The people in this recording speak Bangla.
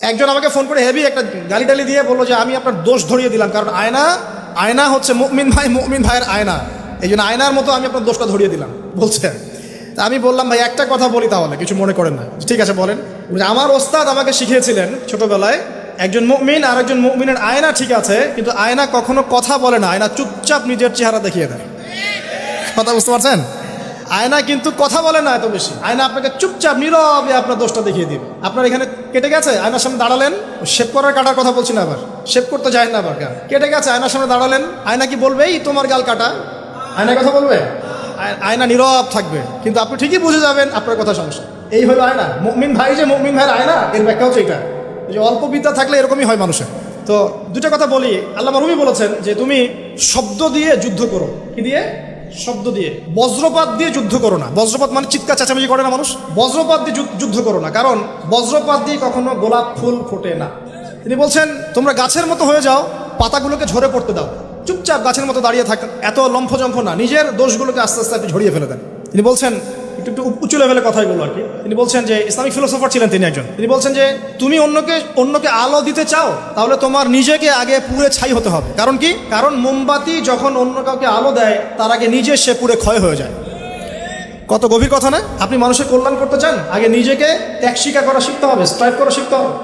একজন আমাকে ফোন করে হেভি একটা গালি টালি দিয়ে বলল যে, আমি আপনার দোষ ধরিয়ে দিলাম। কারণ আয়না আয়না হচ্ছে মুমিন ভাই, মুমিন ভাইয়ের আয়না। এই জন্য আয়নার মতো আমি আপনার দোষটা ধরিয়ে দিলাম। বলছে। তা আমি বললাম, ভাই, একটা কথা বলি তাহলে, কিছু মনে করেন না। ঠিক আছে, বলেন। আমার ওস্তাদ আমাকে শিখিয়েছিলেন ছোটবেলায়, একজন মুমিন আর একজন মুমিনের আয়না ঠিক আছে, কিন্তু আয়না কখনো কথা বলে না। আয়না চুপচাপ নিজের চেহারা দেখিয়ে দেয়। কথা বুঝতে পারছেন? আয়না কিন্তু কথা বলে না এত বেশি। আয়না আপনাকে চুপচাপ, নীরবে আপনার দোষটা দেখিয়ে দিবে। আপনার এখানে কেটে গেছে? আয়নার সামনে দাঁড়ালেন? শেপ করার কাটার কথা বলছি না আবার। শেপ করতে যায় না আবার? কেটে গেছে? আয়নার সামনে দাঁড়ালেন? আয়না কি বলবে এই তোমার গাল কাটা? আয়না কথা বলবে? আয়- আয়না নীরব থাকবে। কিন্তু আপনি ঠিকই বুঝে যাবেন আপনার কথা সমস্যা। এই হলো আয়না। মুমিন ভাই যে মুমিন ভাইয়ের আয়না, এর ব্যাখ্যা হচ্ছে এটা। যে অল্প বিদ্যা থাকলে এরকমই হয় মানুষের। তো দুটা কথা বলি। আল্লাহ রুমি বলেছেন যে তুমি শব্দ দিয়ে যুদ্ধ করো। কি দিয়ে? শব্দ দিয়ে, বজ্রপাত দিয়ে যুদ্ধ করো না। বজ্রপাত মানে চিৎকার, চেঁচামেচি করে না মানুষ? বজ্রপাত দিয়ে যুদ্ধ- করো না। কারণ বজ্রপাত দিয়ে কখনো গোলাপ ফুল ফোটে না। তিনি বলছেন, তোমরা গাছের মতো হয়ে যাও, পাতাগুলোকে ঝরে পড়তে দাও। চুপচাপ গাছের মতো দাঁড়িয়ে থাক, এত লম্ফজম্ফ না। নিজের দোষগুলোকে আস্তে আস্তে আপনি ঝরিয়ে ফেলে দেন। তিনি বলছেন একটু একটু উঁচু লেভেলের কথাই বলব আর কি। তিনি বলছেন যে, ইসলামিক ফিলোসফার ছিলেন তিনি একজন। তিনি বলছেন যে, তুমি অন্যকে অন্যকে আলো দিতে চাও, তাহলে তোমার নিজেকে আগে পুরে ছাই হতে হবে। কারণ কি? কারণ মোমবাতি যখন অন্য কাউকে আলো দেয়, তার আগে নিজে সে পুরে ক্ষয় হয়ে যায়। কত গভীর কথা না? আপনি মানুষের কল্যাণ করতে চান, আগে নিজেকে ত্যাগ স্বীকার করা শিখতে হবে স্ট্রাইভ করা শিখতে হবে।